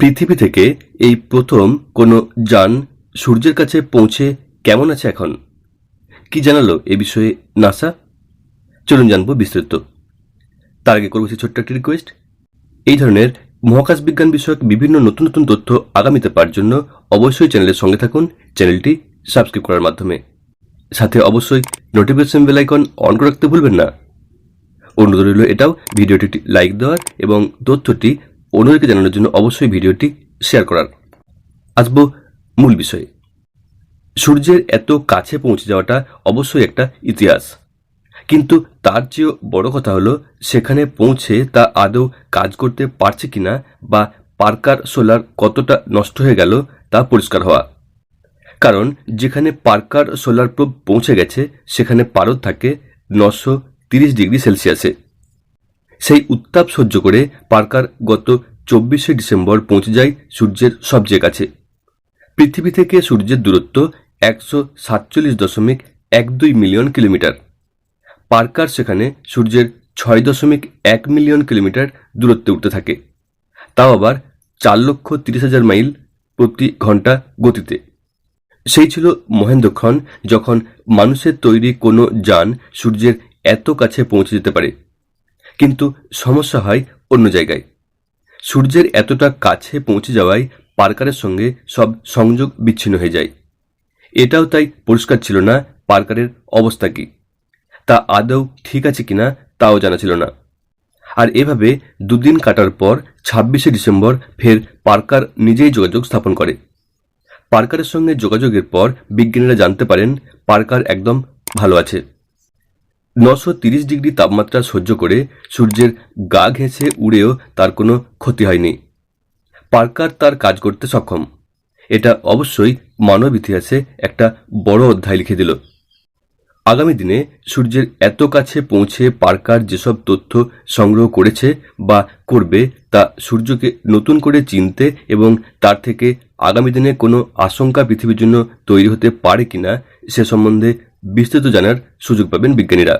পৃথিবী থেকে এই প্রথম কোনো যান সূর্যের কাছে পৌঁছে কেমন আছে এখন? কি জানালো এ বিষয়ে নাসা? চলুন জানব বিস্তারিত। তার আগে করব ছোট্ট একটি রিকোয়েস্ট এই ধরনের মহাকাশ বিজ্ঞান বিষয়ক বিভিন্ন নতুন নতুন তথ্য আগামীতে পাওয়ার জন্য অবশ্যই চ্যানেলের সঙ্গে থাকুন, চ্যানেলটি সাবস্ক্রাইব করার মাধ্যমে। সাথে অবশ্যই নোটিফিকেশন বেল আইকন অন করে রাখতে ভুলবেন না। অনুরোধ রইল এটাও ভিডিওটি লাইক দেওয়ার এবং তথ্যটি অন্যদেরকে জানানোর জন্য অবশ্যই ভিডিওটি শেয়ার করার। আসব মূল বিষয়ে। সূর্যের এত কাছে পৌঁছে যাওয়াটা অবশ্যই একটা ইতিহাস। কিন্তু তার চেয়েও বড় কথা হলো, সেখানে পৌঁছে তা আদৌ কাজ করতে পারছে কিনা বা পার্কার সোলার কতটা নষ্ট হয়ে গেল তা পরিষ্কার হওয়া। কারণ যেখানে পার্কার সোলার প্রোব পৌঁছে গেছে, সেখানে পারদ থাকে নশো তিরিশ ডিগ্রি সেলসিয়াসে। সেই উত্তাপ সহ্য করে পার্কার গত চব্বিশে ডিসেম্বর পৌঁছে যায় সূর্যের সবচেয়ে কাছে। পৃথিবী থেকে সূর্যের দূরত্ব একশো সাতচল্লিশ দশমিক এক দুই মিলিয়ন কিলোমিটার। পার্কার সেখানে সূর্যের ছয় দশমিক এক মিলিয়ন কিলোমিটার দূরত্বে উঠতে থাকে। তাও আবার চার লক্ষ তিরিশ হাজার মাইল প্রতি ঘণ্টা গতিতে। সেই ছিল মহেন্দ্রক্ষণ যখন মানুষের তৈরি কোনো যান সূর্যের এত কাছে পৌঁছে যেতে পারে। কিন্তু সমস্যা হয় অন্য জায়গায়। সূর্যের এতটা কাছে পৌঁছে যাওয়ায় পার্কারের সঙ্গে সব সংযোগ বিচ্ছিন্ন হয়ে যায়। এটাও তাই পরিষ্কার ছিল না পার্কারের অবস্থা কী। তা আদৌ ঠিক আছে কিনা তাও জানা ছিল না। আর এভাবে দুদিন কাটার পর ছাব্বিশে ডিসেম্বর ফের পার্কার নিজেই যোগাযোগ স্থাপন করে। পার্কারের সঙ্গে যোগাযোগের পর বিজ্ঞানীরা জানতে পারেন পার্কার একদম ভালো আছে। নশো তিরিশ ডিগ্রি তাপমাত্রা সহ্য করে সূর্যের গা ঘেঁষে উড়েও তার কোনো ক্ষতি হয়নি। পার্কার তার কাজ করতে সক্ষম। এটা অবশ্যই মানব ইতিহাসে একটা বড় অধ্যায় লিখে দিল। আগামী দিনে সূর্যের এত কাছে পৌঁছে পার্কার যেসব তথ্য সংগ্রহ করেছে বা করবে তা সূর্যকে নতুন করে চিনতে এবং তার থেকে আগামী দিনে কোনো আশঙ্কা পৃথিবীর জন্য তৈরি হতে পারে কিনা সে সম্বন্ধে বিস্তৃত জানার সুযোগ পাবেন বিজ্ঞানীরা।